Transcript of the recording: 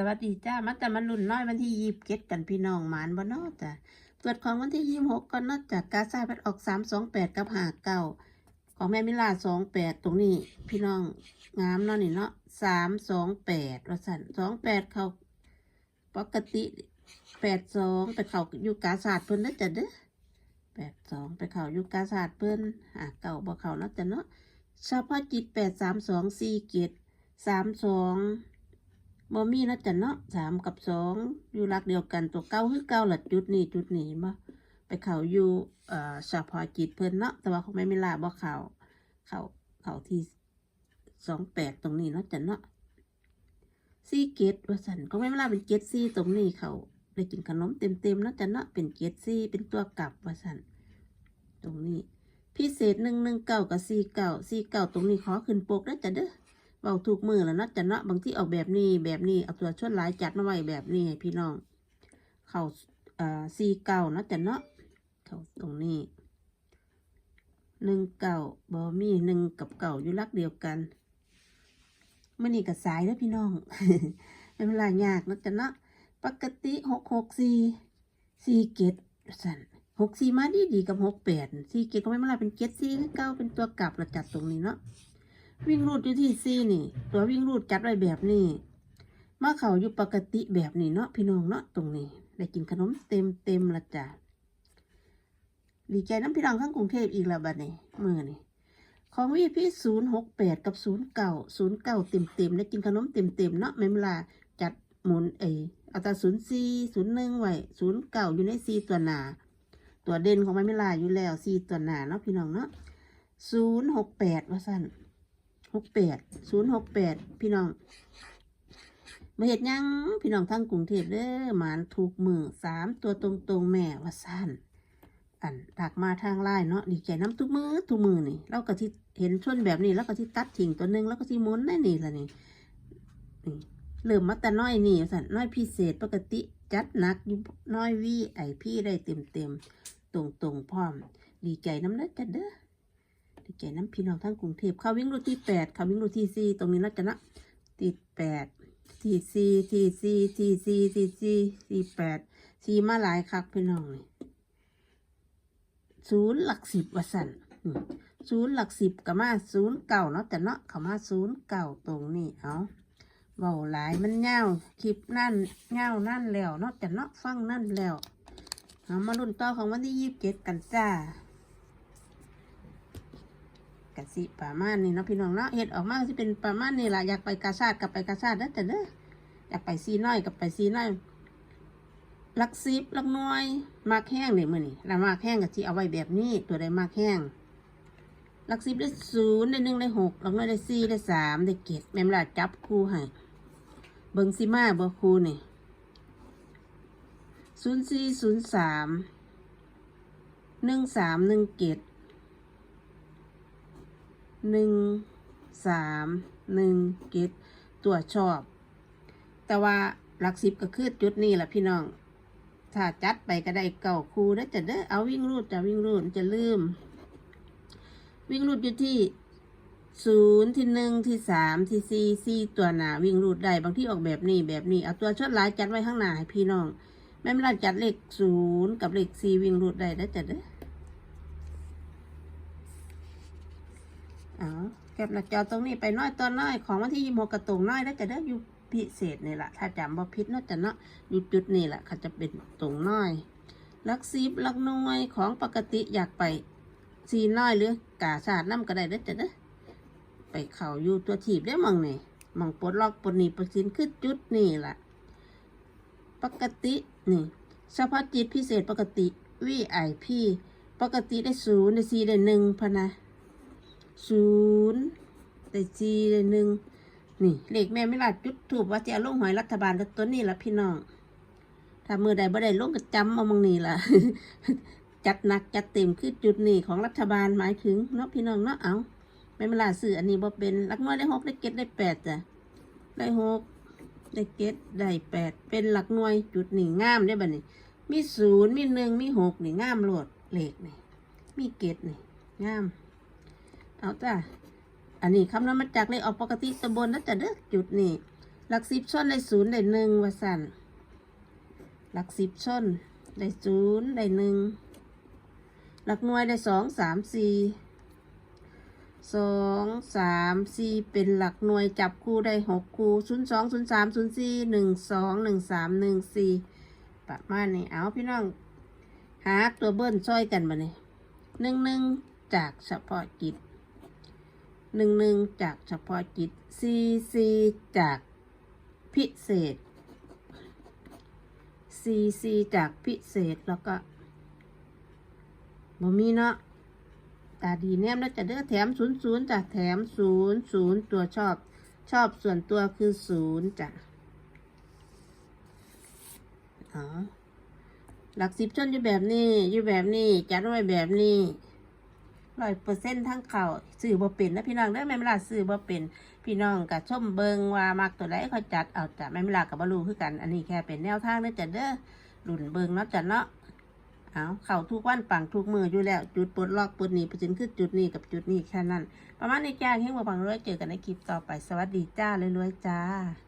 สวัสดีจ้ามาแต่มาลุ่นน้อยวันที่ยีบเจ็ดกันพี่น้องหมานบ่นอจ้ะตรวจของวันที่ยี่สิบหกก็นอกจากกาซาเพชรออกสามสองแปดกับหาเก้าของแม่มิลาสองแปดตรงนี้ พี่น้องงามเนาะนี่เนาะสามสองแปดว่าสันสองแปดเขาปกติแปดสองไปเขาอยู่กาศาสตร์เพิ่นนะจ้ะเด้อแปดสองไปเขาอยู่กาศาสตร์เพิ่นหาเก้าบ่เขาเนาะจ้ะเนาะเฉพาะจิตแปดสามสองสี่เกตสามสอง บ่มีนะจ๊ะเนาะสามกับสองอยู่รักเดียวกันตัวเก้าคือเก้าหลัดจุดนี้จุดนี้บ่ไปเขาอยู่เอ่อเฉพาะจิตเพิ่นเนาะแต่ว่าเขาไม่มีลาบ่เขาเขาเขาที่สองแปดตรงนี้เนาะจ๊ะเนาะสี่เกตว่าสันก็ไม่มีลาเป็นเกตสี่ตรงนี้เขาได้กินขนมเต็มเต็มๆเนาะจ๊ะเนาะเป็นเกตสี่เป็นตัวกลับว่าสันตรงนี้พิเศษหนึ่งหนึ่งเก้ากับสี่เก้าสี่เก้าตรงนี้ขอขึ้นปกนะจ๊ะเด้อ เบาถูกมือแล้วเนาะจะเนาะบางที่ออกแบบนี้แบบนี้เอาตัวชนหลายจัดมาไว้แบบนี้ให้พี่น้อง เขาเอ่อซีเก่าเนาะจะเนาะเขาตรงนี้หนึ่งเก่าบอมีหนึ่งกับเก่าอยู่รักเดียวกันมันนี่กับสายแล้วพี่น้องเป็นเวลายากเนาะจะเนาะปกติหกหกสี่สี่เกตสันหกสี่มาดีดีกับหกแปดสี่เกตก็ไม่มาลาเป็นเกตสี่เก้าเป็นตัวกลับเราจัดตรงนี้เนาะ วิ่งรูดอยู่ที่ซีนี่ ตัววิ่งรูดจัดไว้แบบนี้มาเขาอยู่ปกติแบบนี้เนาะพี่น้องเนาะตรงนี้ ได้กินขนมเต็มเต็มละจ้ะดีใจน้ำพี่น้องทั้งกรุงเทพอีกแล้วบัดนี้มือนี่ของวีพี่ศูนย์หกแปดกับศูนย์เก่าศูนย์เก่าเต็มเต็มได้กินขนมเต็มเต็มเนาะไม่เวลาจัดหมุนเอเอาแต่ศูนย์ซี่ศูนย์หนึ่งไว้ศูนย์เก่าอยู่ในซีตัวหนาตัวเด่นของไม่เวลาอยู่แล้วซีตัวหนาเนาะพี่น้องเนาะศูนย์หกแปดว่าสั้น หกแปดศูนย์หกแปดพี่น้องมาเห็ดยังพี่น้องทั้งกรุงเทพเด้อหมานถูกมือสามตัวตรงตรงแม่ว่าสั้นอันถักมาทางไล่เนาะดีใจน้ำทุกมือทุกมือนี่เราก็ที่เห็นช่วนแบบนี้แล้วก็ที่ตัดทิ้งตัวหนึ่งแล้วก็ที่หมุนได้นี่ละนี่นี่เริ่มมาแต่น้อยนี่สันน้อยพิเศษปกติจัดนักอยู่น้อยวีไอพี่ได้เต็มเต็มตรงตรงพร้อม ดีใจน้ำเด้อจ้ะเด้อ ดีใจน้ำพี่น้องทั้งกรุงเทพเขาวิ่งรูที่แปดเขาวิ่งรูที่สี่ตรงนี้นะจ๊ะนะติดแปดที่สี่ที่สี่ที่สี่ที่สี่ที่แปดสี่มาหลายคักพี่น้องนี่ศูนย์หลักสิบวสันศูนย์หลักสิบกับมาศูนย์เก่าเนาะแต่เนาะเขามาศูนย์เก่าตรงนี้เอาเบาหลายมันเงาคลิปนั่นเงานั่นแล้วเนาะแต่เนาะฟังนั่นแล้วเอามารุ่นต่อของวันที่ยี่สิบเจ็ดกันจ้า กะสิประมาณนี้เนาะพี่น้องเนาะเห็ดออกมาที่เป็นประมาณนี้ล่ะอยากไปกาซาดกับไปกาซาดเด้อแต่เด้ออยากไปซีน้อยกับไปซีน้อยลักซิบลักน้อยมากแห้งเนี่ยมือนี่แล้วมากแห้งกับที่เอาไว้แบบนี้ตัวใดมากแห้งลักซิบได้ศูนย์ได้หนึ่งได้หกลักน้อยได้สี่ได้สามได้เกตแม่มลาจับคู่ให้เบิงซิมาเบอร์คูนี่ศูนย์สี่ศูนย์สามหนึ่งสามหนึ่งเกต หนึ่งสามหนึ่งเกตตัวชอบ แต่ว่าหลักสิบก็คือจุดนี้แหละพี่น้อง ถ้าจัดไปก็ได้เก่าคูได้จะเด้อเอาวิ่งรูดจะวิ่งรูดจะลืม วิ่งรูดอยู่ที่ศูนย์ที่หนึ่งที่สามที่สี่สี่ตัวหนาวิ่งรูดได้บางที่ออกแบบนี้แบบนี้เอาตัวชดหลายจัดไว้ข้างหน้าให้พี่น้องแม่ไม่รัจัดเลขศูนย์กับเลขสี่วิ่งรูดได้ได้จะเด้อ เอาแคปหน้าจอตรงนี้ไปน้อยตอนน้อยของวันที่ยี่หกกระตรงน้อยแล้วจะได้อยู่พิเศษนี่แหละถ้าจำบ่ผิดเนาจะเนาะอยู่จุดนี่แหละเขาจะเป็นตรงน้อยลักซีบลักน่วยของปกติอยากไปซีน้อยหรือกาศาสตร์น้ำก็ได้เด้อจะเด้อไปเข่าอยู่ตัวถีบได้มองนี่มองปลดล็อกปลดหนีปลดสินคือจุดนี่แหละปกตินี่เฉพาะจิตพิเศษปกติ VIP ปกติได้ศูนย์ได้สี่ได้หนึ่งพนะ ศูนย์ได้จีได้หนึ่งนี่เลขแม่ไม่ลาดจุดถูกว่าจะเอาลงหอยรัฐบาลตัวนี้ละพี่น้องถ้ามือใดบ่ได้ลงก็จำเอามองนี่ละจัดหนักจัดเต็มคือจุดนี้ของรัฐบาลหมายถึงเนาะพี่น้องเนาะเอาแม่ไม่ลาสื่ออันนี้บ่เป็นหลักน้อยได้หกได้เจ็ดได้แปดจ้ะได้หกได้เจ็ดได้แปดเป็นหลักหน่วยจุดนี่งามได้บ่นี่มีศูนย์มีหนึ่งมีหกนี่งามโหลดเลขนี่มีเกตนี่งาม เอาจ้ะอันนี้คำนวณมาจากเลขออกปกติตำบลนะจ๊ะเด้อจุดนี้หลักสิบชนได้ศูนย์ได้หนึ่งวสันหลักสิบชนได้ศูนย์ได้หนึ่งหลักหน่วยได้สองสามสี่สองสามสี่เป็นหลักหน่วยจับคู่ได้หกคู่ศูนย์สองศูนย์สามศูนย์สี่หนึ่งสองหนึ่งสามหนึ่งสี่ประมาณนี้เอาพี่น้อง หาตัวเบิ้ลช่อยกันมาเนี่ยหนึ่งหนึ่งจากเฉพาะกิจ หนึ่งหนึ่งจากเฉพาะกิจซีซีจากพิเศษซีซีจากพิเศษแล้วก็บ่มีเนาะตาดีแนมแล้วจะเด้อแถมศูนย์ศูนย์จากแถมศูนย์ศูนย์ตัวชอบชอบส่วนตัวคือศูนย์จ้ะอ๋อหลักสิบชนอยู่แบบนี้ อยู่แบบนี้ จัดไว้แบบนี้ ร้อยเปอร์เซ็นต์ทั้งเข่าสื่อบ่เป็นนะพี่น้องเด้อแม่เวลาสื่อบ่เป็นพี่น้องกับชมเบิงว่ามักตัวใดเขาจัดเอาจ้ะแม่เวลากับบรูคือกัน อันนี้แค่เป็นแนวทางเด้อจ้ะเด้อหลุนเบิงเนาะจ้ะเนาะเอาเข่าทุกวันปังทุกมืออยู่แล้วจุดปลดล็อกปลดหนีประจินคือจุดนี้กับจุดนี้แค่นั้นประมาณนี้จ้าเฮงบ่ปังรวยเจอกันในคลิปต่อไปสวัสดีจ้าเรวยๆจ้า